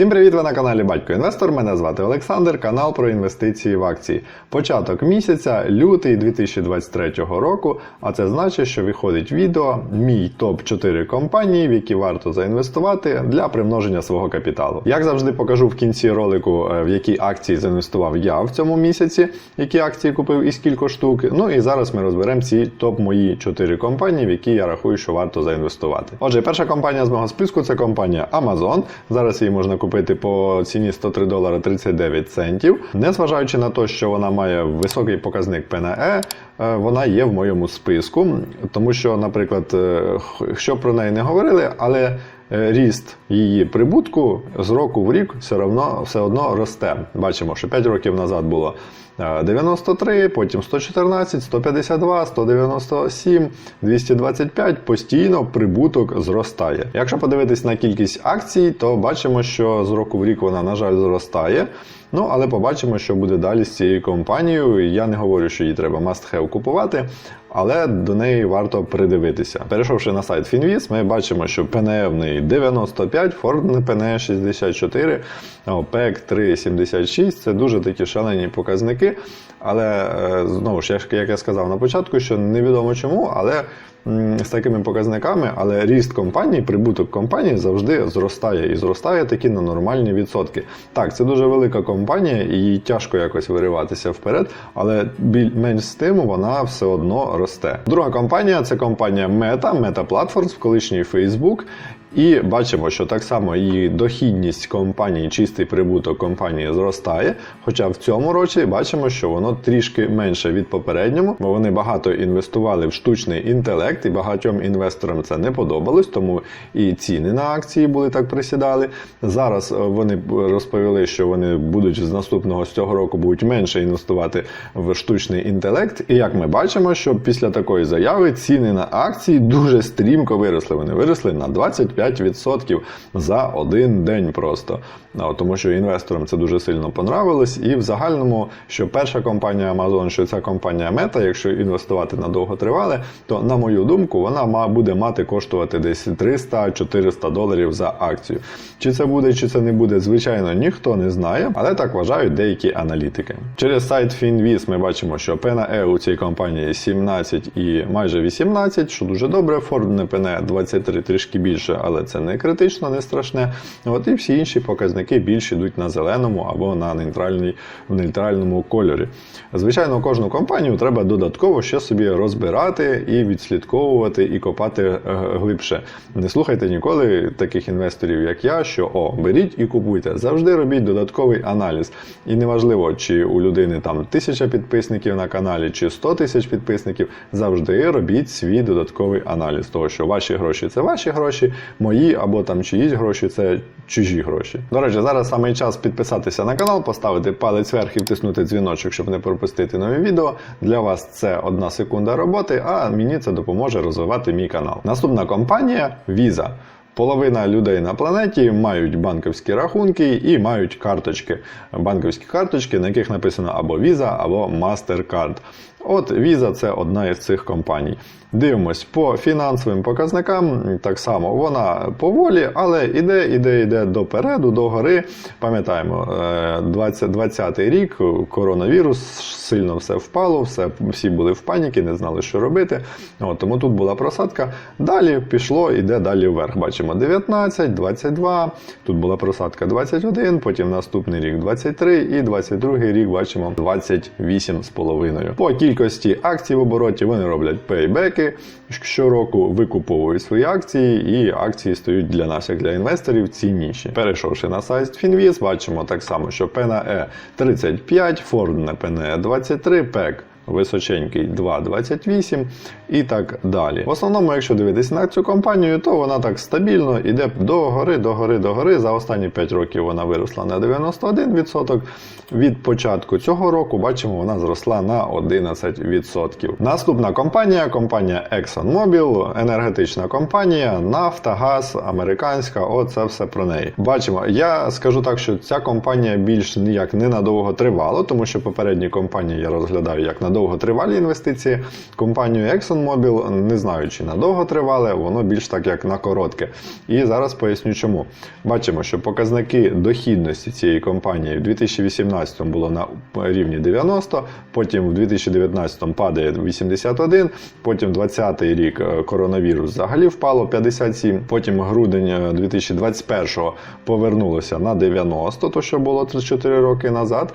Всім привіт! Ви на каналі Батько Інвестор. Мене звати Олександр, канал про інвестиції в акції. Початок місяця, лютий 2023 року. А це значить, що виходить відео мій топ 4 компанії, в які варто заінвестувати для примноження свого капіталу. Як завжди, покажу в кінці ролику, е, в які акції заінвестував я в цьому місяці, які акції купив і скільки штук. Ну і зараз ми розберемо ці топ мої 4 компанії, в які я рахую, що варто заінвестувати. Отже, перша компанія з мого списку це компанія Amazon. Зараз її можна купити по ціні 103 долара 39 центів. Незважаючи на те, що вона має високий показник ПНЕ, е, вона є в моєму списку, тому що, наприклад, е, що про неї не говорили, але ріст її прибутку з року в рік все одно, все одно росте. Бачимо, що 5 років назад було е, 93, потім 114, 152, 197, 225. Постійно прибуток зростає. Якщо подивитись на кількість акцій, то бачимо, що з року в рік вона, на жаль, зростає. Ну, але побачимо, що буде далі з цією компанією. Я не говорю, що її треба must have купувати, але до неї варто придивитися. Перейшовши на сайт Finviz, ми бачимо, що ПНЕ в неї 95, Ford ПНЕ 64, ОПЕК 3,76. Це дуже такі шалені показники. Але е, знову ж, як- я сказав на початку, що невідомо чому, але з такими показниками, але ріст компанії, прибуток компанії завжди зростає і зростає такі на нормальні відсотки. Так, це дуже велика компанія, і їй тяжко якось вириватися вперед, але менш з тим вона все одно росте. Друга компанія це компанія Meta, Meta Platforms, колишній Facebook. І бачимо, що так само її дохідність компанії, чистий прибуток компанії зростає. Хоча в цьому році бачимо, що воно трішки менше від попереднього, бо вони багато інвестували в штучний інтелект, і багатьом інвесторам це не подобалось, тому і ціни на акції були так присідали. Зараз е, вони розповіли, що вони будуть з наступного з цього року будуть менше інвестувати в штучний інтелект. І як ми бачимо, що після такої заяви ціни на акції дуже стрімко виросли. Вони виросли на 25% за один день просто. Тому що інвесторам це дуже сильно понравилось. І в загальному, що перша компанія Amazon, що ця компанія Meta, якщо інвестувати на довготривале, то на мою думку, вона буде мати коштувати десь 300-400 доларів за акцію. Чи це буде, чи це не буде, звичайно, ніхто не знає, але так вважають деякі аналітики. Через сайт Finviz ми бачимо, що ПНЕ у цій компанії 17 і майже 18, що дуже добре. Ford не ПНЕ 23 трішки більше, але це не критично, не страшне. От і всі інші показники більш йдуть на зеленому або на нейтральній, в нейтральному кольорі. Звичайно, кожну компанію треба додатково ще собі розбирати і відслідковувати, і копати е, глибше. Не слухайте ніколи таких інвесторів, як я, що о, беріть і купуйте. Завжди робіть додатковий аналіз. І неважливо, чи у людини там тисяча підписників на каналі, чи 100 тисяч підписників. Завжди робіть свій додатковий аналіз, того що ваші гроші це ваші гроші, мої або там чиїсь гроші це чужі гроші. До речі, зараз саме час підписатися на канал, поставити палець вверх і втиснути дзвіночок, щоб не пропустити нові відео. Для вас це одна секунда роботи, а мені це допоможе розвивати мій канал. Наступна компанія Visa. Половина людей на планеті мають банківські рахунки і мають карточки. Банківські карточки, на яких написано або Visa, або MasterCard. От Visa це одна із цих компаній. Дивимось по фінансовим показникам. Так само вона поволі, але іде, іде, іде допереду, до гори. Пам'ятаємо, е, 2020 рік коронавірус сильно все впало, все, всі були в паніки, не знали, що робити. От, тому тут була просадка. Далі пішло, іде далі вверх. Бачимо 19, 22. Тут була просадка 21, потім наступний рік 23 і 22 рік бачимо 28,5. По кількості акцій в обороті вони роблять пейбеки. Щороку викуповують свої акції, і акції стають для нас, як для інвесторів, цінніші. Перейшовши на сайт Фінвіз, бачимо так само, що PNE 35, Ford PNE 23, PEC височенький 2,28 і так далі. В основному, якщо дивитися на цю компанію, то вона так стабільно йде до гори, до гори, до гори. За останні 5 років вона виросла на 91%. Від початку цього року бачимо, вона зросла на 11%. Наступна компанія компанія ExxonMobil, енергетична компанія, нафта, газ, американська. Оце все про неї. Бачимо, я скажу так, що ця компанія більш ніяк не надовго тривала, тому що попередні компанії я розглядаю як на на довготривалі інвестиції. Компанію ExxonMobil не знаю, чи на довготривале, воно більш так як на коротке. І зараз поясню чому. Бачимо, що показники дохідності цієї компанії в 2018 було на рівні 90, потім в 2019 падає 81, потім 2020 рік е, коронавірус взагалі впало 57, потім грудень е, 2021 повернулося на 90, то що було 3-4 роки назад.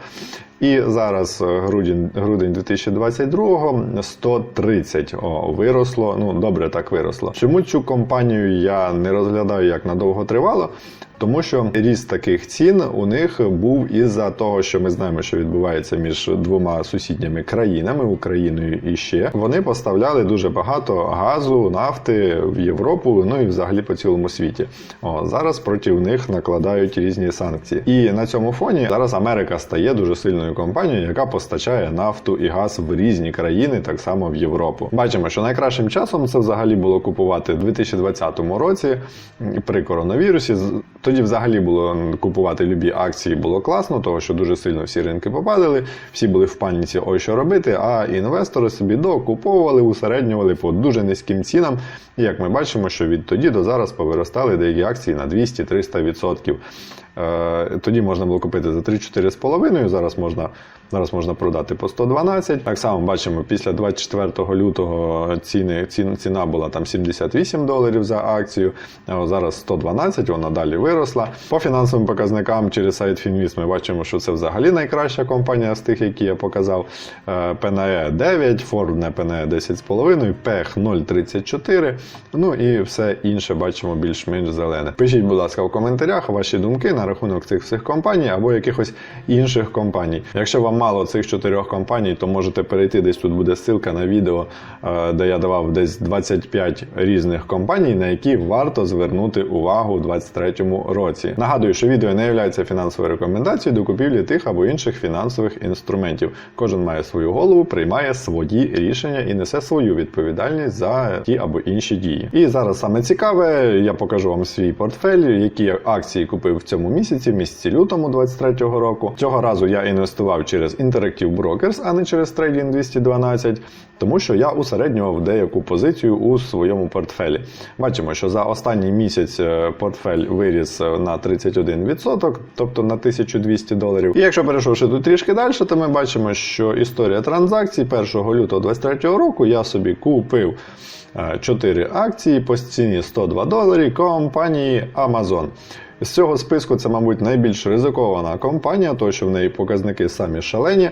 І зараз е, грудень, грудень 2022 130 о, виросло. Ну добре, так виросло. Чому цю компанію я не розглядаю як надовго довготривало? Тому що ріст таких цін у них був із-за того, що ми знаємо, що відбувається між двома сусідніми країнами Україною і ще. Вони поставляли дуже багато газу, нафти в Європу, ну і взагалі по цілому світі. О, зараз проти них накладають різні санкції. І на цьому фоні зараз Америка стає дуже сильною компанією, яка постачає нафту і газ в різні країни, так само в Європу. Бачимо, що найкращим часом це взагалі було купувати в 2020 році при коронавірусі. Тоді взагалі було купувати любі акції, було класно, тому що дуже сильно всі ринки попадали, всі були в паніці, ой, що робити. А інвестори собі докуповували, усереднювали по дуже низьким цінам. І як ми бачимо, що відтоді до зараз повиростали деякі акції на 200-300%. Е, Тоді можна було купити за 3-4,5, зараз можна, зараз можна продати по 112. Так само бачимо, після 24 лютого ціни, ціна, ціна була там 78 доларів за акцію, зараз 112, вона далі виросла. По фінансовим показникам через сайт Фінвіс ми бачимо, що це взагалі найкраща компанія з тих, які я показав. ПНЕ 9, Фордне ПНЕ 10,5, ПЕХ 0,34, ну і все інше бачимо більш-менш зелене. Пишіть, будь ласка, в коментарях ваші думки на рахунок цих всіх компаній або якихось інших компаній. Якщо вам мало цих чотирьох компаній, то можете перейти десь тут буде ссылка на відео, е, де я давав десь 25 різних компаній, на які варто звернути увагу у 2023 році. Нагадую, що відео не є фінансовою рекомендацією до купівлі тих або інших фінансових інструментів. Кожен має свою голову, приймає свої рішення і несе свою відповідальність за ті або інші дії. І зараз саме цікаве, я покажу вам свій портфель, які акції купив в цьому місяці, місяці лютому 23-го року. Цього разу я інвестував через Interactive Brokers, а не через Trading 212, тому що я усереднював деяку позицію у своєму портфелі. Бачимо, що за останній місяць е, портфель виріс е, на 31%, тобто на 1200 доларів. І якщо перейшовши тут трішки далі, то ми бачимо, що історія транзакцій 1 лютого 2023 року я собі купив. 4 акції по ціні 102 доларі компанії Amazon. З цього списку це, мабуть, найбільш ризикована компанія, тому що в неї показники самі шалені. Е,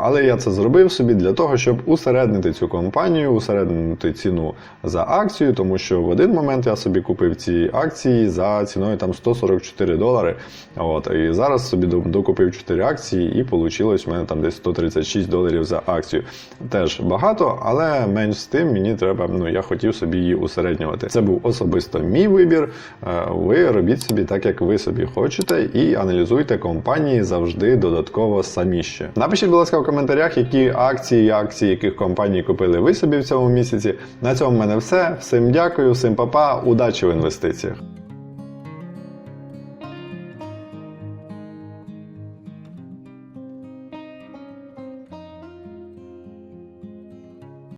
Але я це зробив собі для того, щоб усереднити цю компанію, усереднити ціну за акцію, тому що в один момент я собі купив ці акції за ціною там 144 долари. От, і зараз собі докупив 4 акції, і вийшло в мене там десь 136 доларів за акцію. Теж багато, але менш з тим мені треба, ну я хотів собі її усереднювати. Це був особисто мій вибір. Е, Ви робіть собі так, як ви собі хочете, і аналізуйте компанії завжди додатково самі ще. Напишіть, будь ласка, в коментарях, які акції, акції яких компаній купили ви собі в цьому місяці. На цьому в мене все. Всім дякую, всім па-па, удачі в інвестиціях.